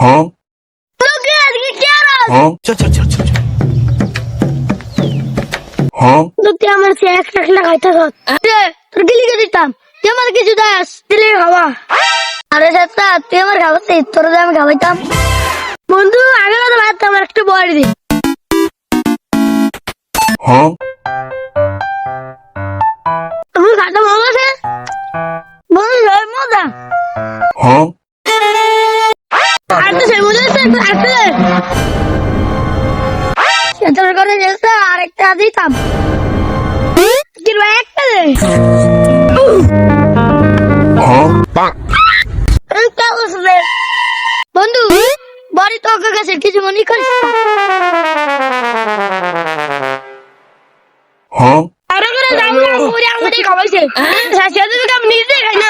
Huh? তোকে আজকে কে Huh? চল চল চল চল। Huh? তুই আমার সে এক লাখ না খাইতে থাক তোর কি লিখে দিতাম তুই আমার কিছু দাস দিলে খাওয়া আরে চাচা তুই আমার খাওয়াতে তোর দিয়ে আমি খাওয়াইতাম বন্ধু আগে কথা ভাবতাম আমার একটু বড়ি দে Huh? তুমি খাতা মজা আছে বন্ধু মজা Huh? আরেকটা দিতাম। একটা বন্ধু বাড়ি তো গেছে কিছু মনে করিস। Huh? আরে করে না ওরে আমাদের খাওয়াইছে। শাসিয়া দিকে আমি নিজে খাই না